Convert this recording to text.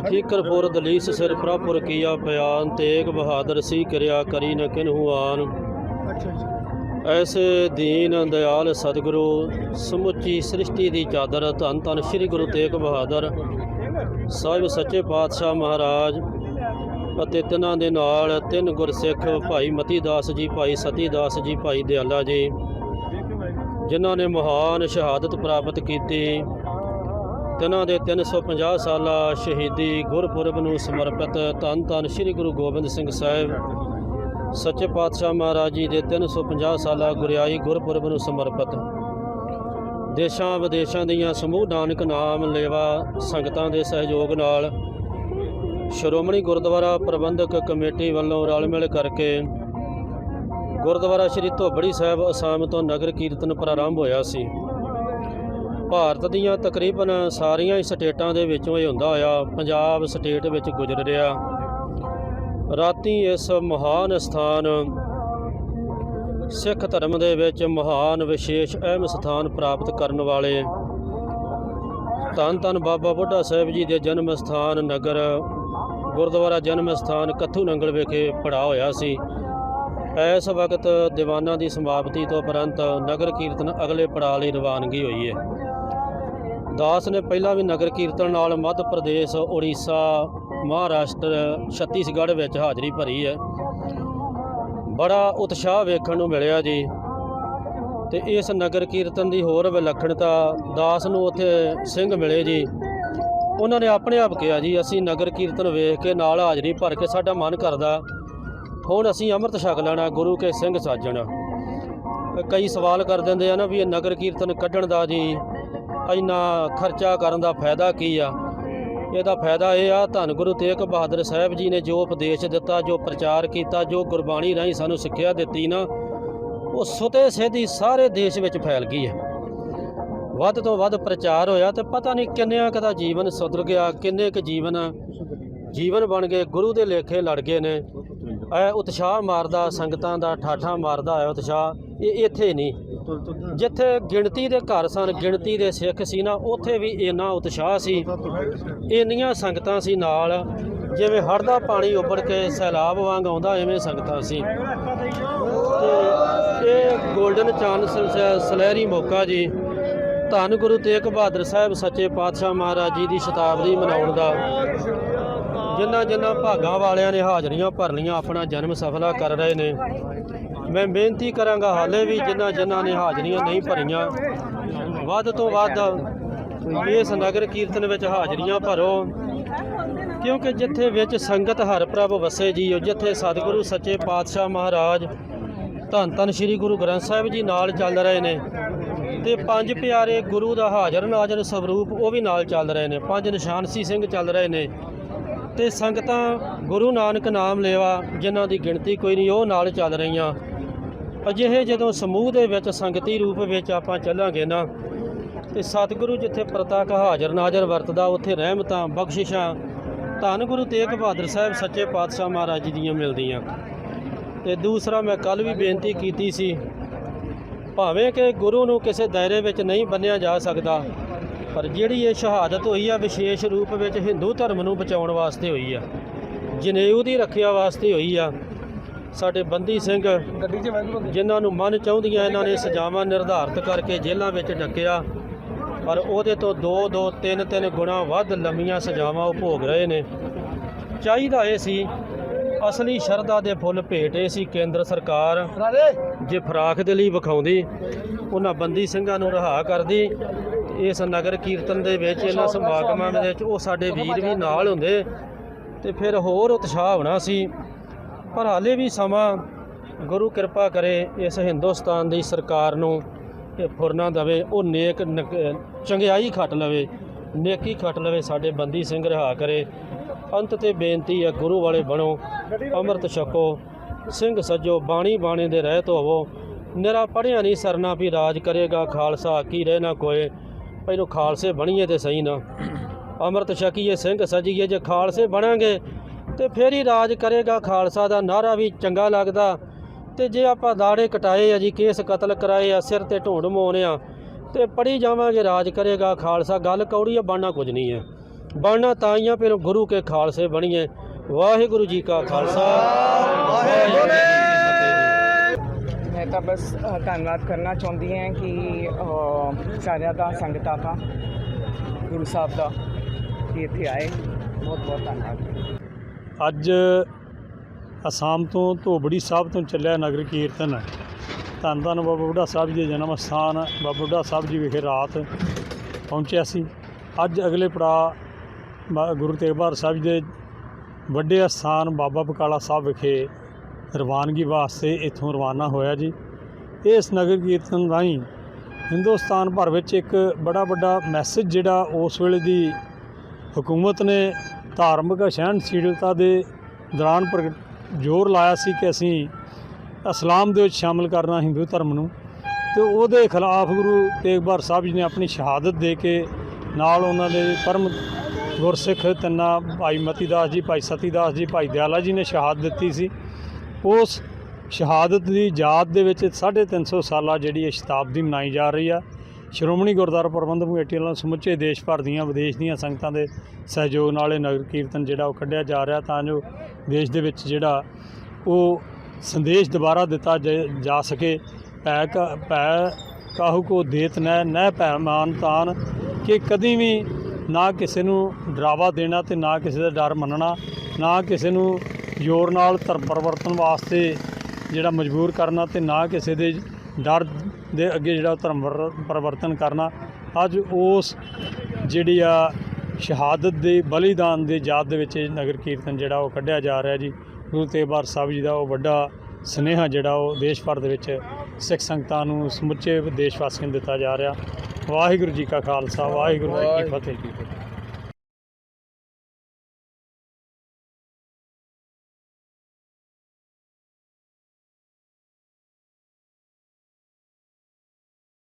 ਠੀਕਰ ਦਲੀਸ ਸਿਰ ਪ੍ਰਭੁਰ ਕੀਆ ਬਿਆਨ ਤੇਗ ਬਹਾਦਰ ਸੀ ਕਿਰਿਆ ਕਰੀ ਨ ਕਿਨਹੂ ਐਸੇ ਦੀਨ ਦਿਆਲ ਸਤਿਗੁਰੂ, ਸਮੁੱਚੀ ਸ੍ਰਿਸ਼ਟੀ ਦੀ ਚਾਦਰ, ਧੰਨ ਧੰਨ ਸ੍ਰੀ ਗੁਰੂ ਤੇਗ ਬਹਾਦਰ ਸਾਹਿਬ ਸੱਚੇ ਪਾਤਸ਼ਾਹ ਮਹਾਰਾਜ ਅਤੇ ਤਿਨਾਂ ਦੇ ਨਾਲ ਤਿੰਨ ਗੁਰਸਿੱਖ, ਭਾਈ ਮਤੀ ਦਾਸ ਜੀ, ਭਾਈ ਸਤੀ ਦਾਸ ਜੀ, ਭਾਈ ਦਿਆਲਾ ਜੀ, ਜਿਨ੍ਹਾਂ ਨੇ ਮਹਾਨ ਸ਼ਹਾਦਤ ਪ੍ਰਾਪਤ ਕੀਤੀ। ਤਿਨਾਂ ਦੇ 350 ਸਾਲਾ ਸ਼ਹੀਦੀ ਗੁਰਪੁਰਬ ਨੂੰ ਸਮਰਪਿਤ ਧੰਨ ਧੰਨ ਸ੍ਰੀ ਗੁਰੂ ਗੋਬਿੰਦ ਸਿੰਘ ਸਾਹਿਬ, ਸੱਚੇ ਪਾਤਸ਼ਾਹ ਮਹਾਰਾਜ ਜੀ ਦੇ 350 ਸਾਲਾ ਗੁਰਿਆਈ ਗੁਰਪੁਰਬ ਨੂੰ ਸਮਰਪਿਤ। ਦੇਸ਼ਾਂ ਵਿਦੇਸ਼ਾਂ ਦੀਆਂ ਸਮੂਹ ਨਾਨਕ ਨਾਮ ਲੇਵਾ ਸੰਗਤਾਂ ਦੇ ਸਹਿਯੋਗ ਨਾਲ ਸ਼੍ਰੋਮਣੀ ਗੁਰਦੁਆਰਾ ਪ੍ਰਬੰਧਕ ਕਮੇਟੀ ਵੱਲੋਂ ਰਲ ਮਿਲ ਕਰਕੇ ਗੁਰਦੁਆਰਾ ਸ੍ਰੀ ਧੋਬੜੀ ਸਾਹਿਬ ਅਸਾਮ ਤੋਂ ਨਗਰ ਕੀਰਤਨ ਪ੍ਰਾਰੰਭ ਹੋਇਆ ਸੀ। ਭਾਰਤ ਦੀਆਂ ਤਕਰੀਬਨ ਸਾਰੀਆਂ ਹੀ ਸਟੇਟਾਂ ਦੇ ਵਿੱਚੋਂ ਇਹ ਹੁੰਦਾ ਹੋਇਆ, ਪੰਜਾਬ ਸਟੇਟ ਵਿੱਚ ਗੁਜ਼ਰ ਰਿਹਾ। ਰਾਤੀ ਇਸ ਮਹਾਨ ਸਥਾਨ, ਸਿੱਖ ਧਰਮ ਦੇ ਵਿੱਚ ਮਹਾਨ ਵਿਸ਼ੇਸ਼ ਅਹਿਮ ਸਥਾਨ ਪ੍ਰਾਪਤ ਕਰਨ ਵਾਲੇ ਧੰਨ ਧੰਨ ਬਾਬਾ ਬੁੱਢਾ ਸਾਹਿਬ ਜੀ ਦੇ ਜਨਮ ਸਥਾਨ ਨਗਰ, ਗੁਰਦੁਆਰਾ ਜਨਮ ਸਥਾਨ ਕੱਥੂ ਨੰਗਲ ਵਿਖੇ ਪੜਾ ਹੋਇਆ ਸੀ। ਇਸ ਵਕਤ ਦੀਵਾਨਾਂ ਦੀ ਸਮਾਪਤੀ ਤੋਂ ਉਪਰੰਤ ਨਗਰ ਕੀਰਤਨ ਅਗਲੇ ਪੜਾਅ ਲਈ ਰਵਾਨਗੀ ਹੋਈ ਹੈ। ਦਾਸ ਨੇ ਪਹਿਲਾਂ ਵੀ ਨਗਰ ਕੀਰਤਨ ਨਾਲ ਮੱਧ ਪ੍ਰਦੇਸ਼, ਉੜੀਸਾ, ਮਹਾਰਾਸ਼ਟਰ, ਛੱਤੀਸਗੜ੍ਹ ਵਿੱਚ ਹਾਜ਼ਰੀ ਭਰੀ ਹੈ। ਬੜਾ ਉਤਸ਼ਾਹ ਵੇਖਣ ਨੂੰ ਮਿਲਿਆ ਜੀ। ਤੇ ਇਸ ਨਗਰ ਕੀਰਤਨ ਦੀ ਹੋਰ ਵਿਲੱਖਣਤਾ ਦਾਸ ਨੂੰ ਉੱਥੇ ਸਿੰਘ ਮਿਲੇ ਜੀ। ਉਹਨਾਂ ਨੇ ਆਪਣੇ ਆਪ ਕਿਹਾ ਜੀ, ਅਸੀਂ ਨਗਰ ਕੀਰਤਨ ਵੇਖ ਕੇ ਨਾਲ ਹਾਜ਼ਰੀ ਭਰ ਕੇ ਸਾਡਾ ਮਨ ਕਰਦਾ। ਹੁਣ ਅਸੀਂ ਅੰਮ੍ਰਿਤ ਛਕ ਲੈਣਾ, ਗੁਰੂ ਕੇ ਸਿੰਘ ਸਾਜਣਾ। ਕਈ ਸਵਾਲ ਕਰ ਦਿੰਦੇ ਆ ਨਾ ਵੀ ਇਹ ਨਗਰ ਕੀਰਤਨ ਕੱਢਣ ਦਾ ਜੀ। ਇੰਨਾ ਖਰਚਾ ਕਰਨ ਦਾ ਫਾਇਦਾ ਕੀ ਆ? ਇਹਦਾ ਫਾਇਦਾ ਇਹ ਆ, ਧੰਨ ਗੁਰੂ ਤੇਗ ਬਹਾਦਰ ਸਾਹਿਬ ਜੀ ਨੇ ਜੋ ਉਪਦੇਸ਼ ਦਿੱਤਾ, ਜੋ ਪ੍ਰਚਾਰ ਕੀਤਾ, ਜੋ ਗੁਰਬਾਣੀ ਰਾਹੀਂ ਸਾਨੂੰ ਸਿੱਖਿਆ ਦਿੱਤੀ ਨਾ, ਉਹ ਸੁਤੇ ਸੇਧੀ ਸਾਰੇ ਦੇਸ਼ ਵਿੱਚ ਫੈਲ ਗਈ ਹੈ। ਵੱਧ ਤੋਂ ਵੱਧ ਪ੍ਰਚਾਰ ਹੋਇਆ ਤੇ ਪਤਾ ਨਹੀਂ ਕਿੰਨਿਆਂ ਕੁ ਦਾ ਜੀਵਨ ਸੁਧਰ ਗਿਆ, ਕਿੰਨੇ ਕੁ ਜੀਵਨ ਜੀਵਨ ਬਣ ਗਏ, ਗੁਰੂ ਦੇ ਲੇਖੇ ਲੜ ਗਏ ਨੇ। ਇਹ ਉਤਸ਼ਾਹ ਮਾਰਦਾ, ਸੰਗਤਾਂ ਦਾ ਠਾਠਾ ਮਾਰਦਾ ਹੈ ਉਤਸ਼ਾਹ, ਇਹ ਇੱਥੇ ਨਹੀਂ। ਜਿੱਥੇ ਗਿਣਤੀ ਦੇ ਘਰ ਸਨ, ਗਿਣਤੀ ਦੇ ਸਿੱਖ ਸੀ ਨਾ, ਉੱਥੇ ਵੀ ਇੰਨਾ ਉਤਸ਼ਾਹ ਸੀ। ਇੰਨੀਆਂ ਸੰਗਤਾਂ ਸੀ ਨਾਲ, ਜਿਵੇਂ ਹੜ੍ਹ ਦਾ ਪਾਣੀ ਉੱਬੜ ਕੇ ਸੈਲਾਬ ਵਾਂਗ ਆਉਂਦਾ, ਐਵੇਂ ਸੰਗਤਾਂ ਸੀ। ਤੇ ਇਹ 골ਡਨ ਚਾਂਸ ਸਲਹਿਰੀ ਮੌਕਾ ਜੀ, ਧੰਨ ਗੁਰੂ ਤੇਗ ਬਹਾਦਰ ਸਾਹਿਬ ਸੱਚੇ ਪਾਤਸ਼ਾਹ ਮਹਾਰਾਜ ਜੀ ਦੀ ਸ਼ਤਾਬਦੀ ਮਨਾਉਣ ਦਾ। ਜਿਨ੍ਹਾਂ ਜਿਨ੍ਹਾਂ ਭਾਗਾਂ ਵਾਲਿਆਂ ਨੇ ਹਾਜ਼ਰੀਆਂ ਭਰਨੀਆਂ ਆਪਣਾ ਜਨਮ ਸਫਲਾ ਕਰ ਰਹੇ ਨੇ। ਮੈਂ ਬੇਨਤੀ ਕਰਾਂਗਾ, ਹਾਲੇ ਵੀ ਜਿਨ੍ਹਾਂ ਜਿਨ੍ਹਾਂ ਨੇ ਹਾਜ਼ਰੀਆਂ ਨਹੀਂ ਭਰੀਆਂ, ਵੱਧ ਤੋਂ ਵੱਧ ਇਸ ਨਗਰ ਕੀਰਤਨ ਵਿੱਚ ਹਾਜ਼ਰੀਆਂ ਭਰੋ, ਕਿਉਂਕਿ ਜਿੱਥੇ ਵਿੱਚ ਸੰਗਤ ਹਰ ਪ੍ਰਭ ਵਸੇ ਜੀਓ, ਜਿੱਥੇ ਸਤਿਗੁਰੂ ਸੱਚੇ ਪਾਤਸ਼ਾਹ ਮਹਾਰਾਜ ਧੰਨ ਧੰਨ ਸ੍ਰੀ ਗੁਰੂ ਗ੍ਰੰਥ ਸਾਹਿਬ ਜੀ ਨਾਲ ਚੱਲ ਰਹੇ ਨੇ ਤੇ ਪੰਜ ਪਿਆਰੇ ਗੁਰੂ ਦਾ ਹਾਜ਼ਰ ਨਾਜ਼ਰ ਸਵਰੂਪ ਉਹ ਵੀ ਨਾਲ ਚੱਲ ਰਹੇ ਨੇ, ਪੰਜ ਨਿਸ਼ਾਨਸੀ ਸਿੰਘ ਚੱਲ ਰਹੇ ਨੇ ਤੇ ਸੰਗਤਾਂ ਗੁਰੂ ਨਾਨਕ ਨਾਮ ਲੇਵਾ, ਜਿਨ੍ਹਾਂ ਦੀ ਗਿਣਤੀ ਕੋਈ ਨਹੀਂ, ਉਹ ਨਾਲ ਚੱਲ ਰਹੀਆਂ। ਅਜਿਹੇ ਜਦੋਂ ਸਮੂਹ ਦੇ ਵਿੱਚ ਸੰਗਤੀ ਰੂਪ ਵਿੱਚ ਆਪਾਂ ਚੱਲਾਂਗੇ ਨਾ, ਤੇ ਸਤਿਗੁਰੂ ਜਿੱਥੇ ਪ੍ਰਤੱਖ ਹਾਜ਼ਰ ਨਾਜ਼ਰ ਵਰਤਦਾ, ਉੱਥੇ ਰਹਿਮਤਾਂ, ਬਖਸ਼ਿਸ਼ਾਂ, ਧੰਨ ਗੁਰੂ ਤੇਗ ਬਹਾਦਰ ਸਾਹਿਬ ਸੱਚੇ ਪਾਤਸ਼ਾਹ ਮਹਾਰਾਜ ਜੀ ਦੀਆਂ ਮਿਲਦੀਆਂ। ਤੇ ਦੂਸਰਾ ਮੈਂ ਕੱਲ ਵੀ ਬੇਨਤੀ ਕੀਤੀ ਸੀ, ਭਾਵੇਂ ਕਿ ਗੁਰੂ ਨੂੰ ਕਿਸੇ ਦਾਇਰੇ ਵਿੱਚ ਨਹੀਂ ਬੰਨਿਆ ਜਾ ਸਕਦਾ, ਪਰ ਜਿਹੜੀ ਇਹ ਸ਼ਹਾਦਤ ਹੋਈ ਆ, ਵਿਸ਼ੇਸ਼ ਰੂਪ ਵਿੱਚ ਹਿੰਦੂ ਧਰਮ ਨੂੰ ਬਚਾਉਣ ਵਾਸਤੇ ਹੋਈ ਆ, ਜਨੇਊ ਦੀ ਰੱਖਿਆ ਵਾਸਤੇ ਹੋਈ ਆ ਸਾਡੇ ਬੰਦੀ ਸਿੰਘ ਗੱਡੀ 'ਚ ਵਾਹਿਗੁਰੂ ਜਿਨ੍ਹਾਂ ਨੂੰ ਮਨ ਚਾਹੁੰਦੀਆਂ ਇਹਨਾਂ ਨੇ ਸਜ਼ਾਵਾਂ ਨਿਰਧਾਰਤ ਕਰਕੇ ਜੇਲ੍ਹਾਂ ਵਿੱਚ ਡੱਕਿਆ। ਪਰ ਉਹਦੇ ਤੋਂ 2 2 3 3 ਗੁਣਾ ਵੱਧ ਲੰਮੀਆਂ ਸਜ਼ਾਵਾਂ ਉਹ ਭੋਗ ਰਹੇ ਨੇ। ਚਾਹੀਦਾ ਇਹ ਸੀ ਅਸਲੀ ਸ਼ਰਧਾ ਦੇ ਫੁੱਲ ਭੇਟ ਇਹ ਸੀ ਕੇਂਦਰ ਸਰਕਾਰ ਜੇ ਫਰਾਖ ਦੇ ਲਈ ਵਿਖਾਉਂਦੀ ਉਹਨਾਂ ਬੰਦੀ ਸਿੰਘਾਂ ਨੂੰ ਰਿਹਾ ਕਰਦੀ। ਇਸ ਨਗਰ ਕੀਰਤਨ ਦੇ ਵਿੱਚ ਇਹਨਾਂ ਸਮਾਗਮਾਂ ਦੇ ਵਿੱਚ ਉਹ ਸਾਡੇ ਵੀਰ ਵੀ ਨਾਲ ਹੁੰਦੇ। ਤੇ ਫਿਰ ਹੋਰ ਉਤਸ਼ਾਹ ਹੋਣਾ ਸੀ। ਪਰ ਹਾਲੇ ਵੀ ਸਮਾਂ ਗੁਰੂ ਕਿਰਪਾ ਕਰੇ ਇਸ ਹਿੰਦੁਸਤਾਨ ਦੀ ਸਰਕਾਰ ਨੂੰ ਇਹ ਫੁਰਨਾ ਦਵੇ, ਉਹ ਨੇਕ ਨਕ- ਚੰਗਿਆਈ ਖੱਟ ਲਵੇ, ਨੇਕੀ ਖੱਟ ਲਵੇ, ਸਾਡੇ ਬੰਦੀ ਸਿੰਘ ਰਿਹਾ ਕਰੇ। ਅੰਤ ਤੇ ਬੇਨਤੀ ਹੈ, ਗੁਰੂ ਵਾਲੇ ਬਣੋ, ਅੰਮ੍ਰਿਤ ਛਕੋ, ਸਿੰਘ ਸੱਜੋ, ਬਾਣੀ ਬਾਣੇ ਦੇ ਰਹਿਤ ਹੋਵੋ। ਨਿਰਾ ਪੜਿਆ ਨਹੀਂ ਸਰਨਾ ਵੀ ਰਾਜ ਕਰੇਗਾ, ਖਾਲਸਾ ਕੀ ਰਹਿ ਨਾ ਕੋਏ। ਪਹਿਲੋਂ ਖਾਲਸੇ ਬਣੀਏ ਤੇ ਸਹੀ ਨਾ। ਅੰਮ੍ਰਿਤ ਛਕੀਏ, ਸਿੰਘ ਸਜੀਏ, ਜੇ ਖਾਲਸੇ ਬਣਾਂਗੇ ਤੇ ਫੇਰ ਹੀ ਰਾਜ ਕਰੇਗਾ। ਖਾਲਸਾ ਦਾ ਨਾਰਾ ਵੀ ਚੰਗਾ ਲੱਗਦਾ। ਤੇ ਜੇ ਆਪਾਂ ਦਾੜੇ ਕਟਾਏ ਆ ਜੀ ਕੇਸ ਕਤਲ ਕਰਾਏ ਆ ਸਿਰ ਤੇ ਢੂੰਡ ਮੋਨੇ ਆ ਤੇ ਪੜੀ ਜਾਵਾਂਗੇ ਰਾਜ ਕਰੇਗਾ ਖਾਲਸਾ। ਗੱਲ ਕੌੜੀ ਆ ਬਣਨਾ ਕੁਝ ਨਹੀਂ ਹੈ। ਬਣਨਾ ਤਾਈਆਂ ਫਿਰ ਗੁਰੂ ਕੇ ਖਾਲਸੇ ਬਣੀਏ। ਵਾਹਿਗੁਰੂ ਜੀ ਕਾ ਖਾਲਸਾ। ਵਾਹਿਗੁਰੂ ਮੈਂ ਤਾਂ ਬਸ ਧੰਨਵਾਦ ਕਰਨਾ ਚਾਹੁੰਦੀ ਹਾਂ ਕਿ ਸਾਰਿਆਂ ਦਾ ਸੰਗਤਾਂ ਦਾ ਗੁਰੂ ਸਾਹਿਬ ਦਾ ਕਿ ਇੱਥੇ ਆਏ। ਬਹੁਤ ਬਹੁਤ ਧੰਨਵਾਦ। ਅੱਜ ਅਸਾਮ ਤੋਂ ਧੋਬੜੀ ਸਾਹਿਬ ਤੋਂ ਚੱਲਿਆ ਨਗਰ ਕੀਰਤਨ। ਧੰਨ ਧੰਨ ਬਾਬਾ ਬੁੱਢਾ ਸਾਹਿਬ ਜੀ ਦੇ ਜਨਮ ਸਥਾਨ, ਬਾਬਾ ਬੁੱਢਾ ਸਾਹਿਬ ਜੀ ਵਿਖੇ ਰਾਤ ਪਹੁੰਚਿਆ ਸੀ। ਅੱਜ ਅਗਲੇ ਪੜਾ ਗੁਰੂ ਤੇਗ ਬਹਾਦਰ ਸਾਹਿਬ ਜੀ ਦੇ ਵੱਡੇ ਅਸਥਾਨ ਬਾਬਾ ਬਕਾਲਾ ਸਾਹਿਬ ਵਿਖੇ ਰਵਾਨਗੀ ਵਾਸਤੇ ਇੱਥੋਂ ਰਵਾਨਾ ਹੋਇਆ ਜੀ। ਇਸ ਨਗਰ ਕੀਰਤਨ ਰਾਹੀਂ ਹਿੰਦੁਸਤਾਨ ਭਰ ਵਿੱਚ ਇੱਕ ਬੜਾ ਵੱਡਾ ਮੈਸੇਜ ਜਿਹੜਾ ਉਸ ਵੇਲੇ ਦੀ ਹਕੂਮਤ ਨੇ ਧਾਰਮਿਕ ਸਹਿਣਸ਼ੀਲਤਾ ਦੇ ਦੌਰਾਨ ਪ੍ਰਗ, ਜ਼ੋਰ ਲਾਇਆ ਸੀ ਕਿ ਅਸੀਂ ਇਸਲਾਮ ਦੇ ਵਿੱਚ ਸ਼ਾਮਲ ਕਰਨਾ ਹਿੰਦੂ ਧਰਮ ਨੂੰ। ਤੇ ਉਹਦੇ ਖਿਲਾਫ ਗੁਰੂ ਤੇਗ ਬਹਾਦਰ ਸਾਹਿਬ ਜੀ ਨੇ ਆਪਣੀ ਸ਼ਹਾਦਤ ਦੇ ਕੇ ਨਾਲ ਉਹਨਾਂ ਦੇ ਪਰਮ ਗੁਰਸਿੱਖ ਤਿੰਨਾ ਭਾਈ ਮਤੀ ਦਾਸ ਜੀ, ਭਾਈ ਸਤੀ ਦਾਸ ਜੀ, ਭਾਈ ਦਿਆਲਾ ਜੀ ਨੇ ਸ਼ਹਾਦਤ ਦਿੱਤੀ ਸੀ। ਉਸ ਸ਼ਹਾਦਤ ਦੀ ਯਾਦ ਦੇ ਵਿੱਚ 350 ਸਾਲਾ ਜਿਹੜੀ ਇਹ ਸ਼ਤਾਬਦੀ ਮਨਾਈ ਜਾ ਰਹੀ ਆ। ਸ਼੍ਰੋਮਣੀ ਗੁਰਦੁਆਰਾ ਪ੍ਰਬੰਧਕ ਕਮੇਟੀ ਵੱਲੋਂ ਸਮੁੱਚੇ ਦੇਸ਼ ਭਰ ਦੀਆਂ, ਵਿਦੇਸ਼ ਦੀਆਂ ਸੰਗਤਾਂ ਦੇ ਸਹਿਯੋਗ ਨਾਲ ਇਹ ਨਗਰ ਕੀਰਤਨ ਜਿਹੜਾ ਉਹ ਕੱਢਿਆ ਜਾ ਰਿਹਾ ਤਾਂ ਜੋ ਦੇਸ਼ ਦੇ ਵਿੱਚ ਜਿਹੜਾ ਉਹ ਸੰਦੇਸ਼ ਦੁਬਾਰਾ ਦਿੱਤਾ ਜ- ਜਾ ਸਕੇ। ਭੈ ਕ- ਭੈ ਕਾਹੂ ਕੋ ਦੇਤ ਨੈ ਨੈ ਭੈ ਮਾਨ ਤਾਨ। ਕਿ ਕਦੀ ਵੀ ਨਾ ਕਿਸੇ ਨੂੰ ਡਰਾਵਾ ਦੇਣਾ ਤੇ ਨਾ ਕਿਸੇ ਦਾ ਡਰ ਮੰਨਣਾ, ਨਾ ਕਿਸੇ ਨੂੰ ਜ਼ੋਰ ਨਾਲ ਧਰਮ ਪਰਿਵਰਤਨ ਵਾਸਤੇ ਜਿਹੜਾ ਮਜਬੂਰ ਕਰਨਾ ਤੇ ਨਾ ਕਿਸੇ ਦੇ ਡਰ ਦੇ ਅੱਗੇ ਜਿਹੜਾ ਧਰਮ ਵਰ- ਪਰਿਵਰਤਨ ਕਰਨਾ ਅੱਜ ਉਸ ਜਿਹੜੀ ਆ ਸ਼ਹਾਦਤ ਦੇ ਬਲੀਦਾਨ ਦੇ ਯਾਦ ਦੇ ਵਿੱਚ ਨਗਰ ਕੀਰਤਨ ਜਿਹੜਾ ਉਹ ਕੱਢਿਆ ਜਾ ਰਿਹਾ ਜੀ। ਗੁਰੂ ਤੇਗ ਬਹਾਦਰ ਸਾਹਿਬ ਜੀ ਦਾ ਉਹ ਵੱਡਾ ਸਨੇਹਾ ਜਿਹੜਾ ਉਹ ਦੇਸ਼ ਭਰ ਦੇ ਵਿੱਚ ਸਿੱਖ ਸੰਗਤਾਂ ਨੂੰ ਸਮੁੱਚੇ ਦੇਸ਼ ਵਾਸੀਆਂ ਨੂੰ ਦਿੱਤਾ ਜਾ ਰਿਹਾ। ਵਾਹਿਗੁਰੂ ਜੀ ਕਾ ਖਾਲਸਾ ਵਾਹਿਗੁਰੂ ਜੀ ਕੀ ਫਤਿਹ।